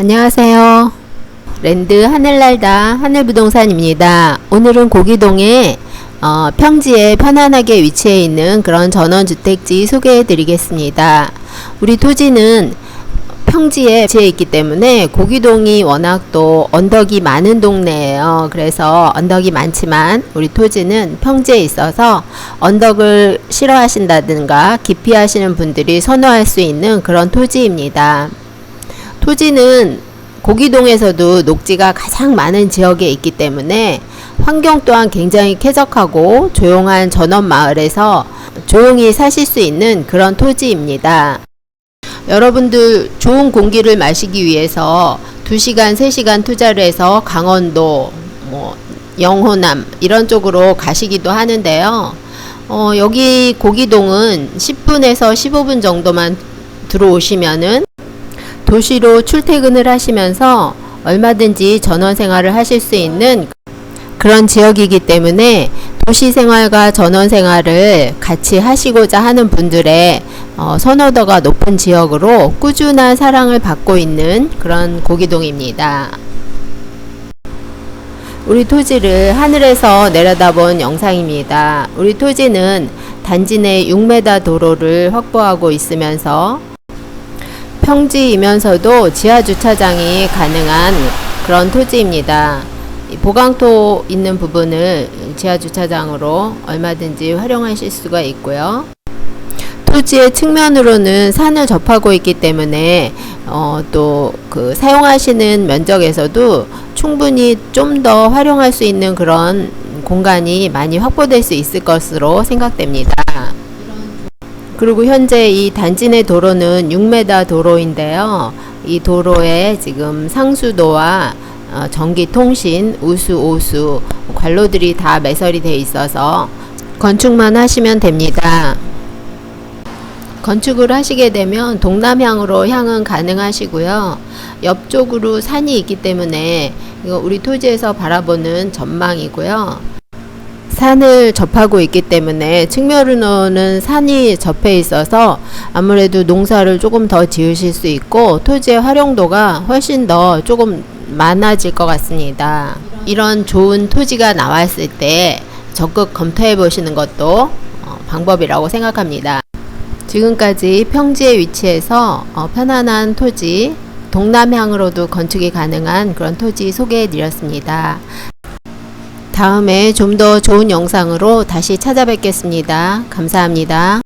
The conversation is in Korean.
안녕하세요. 랜드 하늘날다 하늘부동산입니다. 오늘은 고기동에 어, 평지에 편안하게 위치해 있는 그런 전원주택지 소개해 드리겠습니다. 우리 토지는 평지에 위치해 있기 때문에 고기동이 워낙 또 언덕이 많은 동네예요. 그래서 언덕이 많지만 우리 토지는 평지에 있어서 언덕을 싫어하신다든가 기피하시는 분들이 선호할 수 있는 그런 토지입니다. 토지는 고기동에서도 녹지가 가장 많은 지역에 있기 때문에 환경 또한 굉장히 쾌적하고 조용한 전원 마을에서 조용히 사실 수 있는 그런 토지입니다. 여러분들 좋은 공기를 마시기 위해서 2시간, 3시간 투자를 해서 강원도, 뭐, 영호남, 이런 쪽으로 가시기도 하는데요. 어, 여기 고기동은 10분에서 15분 정도만 들어오시면은 도시로 출퇴근을 하시면서 얼마든지 전원 생활을 하실 수 있는 그런 지역이기 때문에 도시 생활과 전원 생활을 같이 하시고자 하는 분들의 어, 선호도가 높은 지역으로 꾸준한 사랑을 받고 있는 그런 고기동입니다. 우리 토지를 하늘에서 내려다본 영상입니다. 우리 토지는 단지 내 6m 도로를 확보하고 있으면서 평지이면서도 지하 주차장이 가능한 그런 토지입니다. 이 보강토 있는 부분을 지하 주차장으로 얼마든지 활용하실 수가 있고요. 토지의 측면으로는 산을 접하고 있기 때문에 어, 또 그 사용하시는 면적에서도 충분히 좀 더 활용할 수 있는 그런 공간이 많이 확보될 수 있을 것으로 생각됩니다. 그리고 현재 이 단지 내 도로는 6m 도로인데요. 이 도로에 지금 상수도와 어, 전기통신, 우수, 오수 관로들이 다 매설이 돼 있어서 건축만 하시면 됩니다. 건축을 하시게 되면 동남향으로 향은 가능하시고요. 옆쪽으로 산이 있기 때문에 이거 우리 토지에서 바라보는 전망이고요. 산을 접하고 있기 때문에 측면으로는 산이 접해 있어서 아무래도 농사를 조금 더 지으실 수 있고 토지의 활용도가 훨씬 더 조금 많아질 것 같습니다. 이런 좋은 토지가 나왔을 때 적극 검토해 보시는 것도 어, 방법이라고 생각합니다. 지금까지 평지에 위치해서 어, 편안한 토지, 동남향으로도 건축이 가능한 그런 토지 소개해 드렸습니다. 다음에 좀 더 좋은 영상으로 다시 찾아뵙겠습니다. 감사합니다.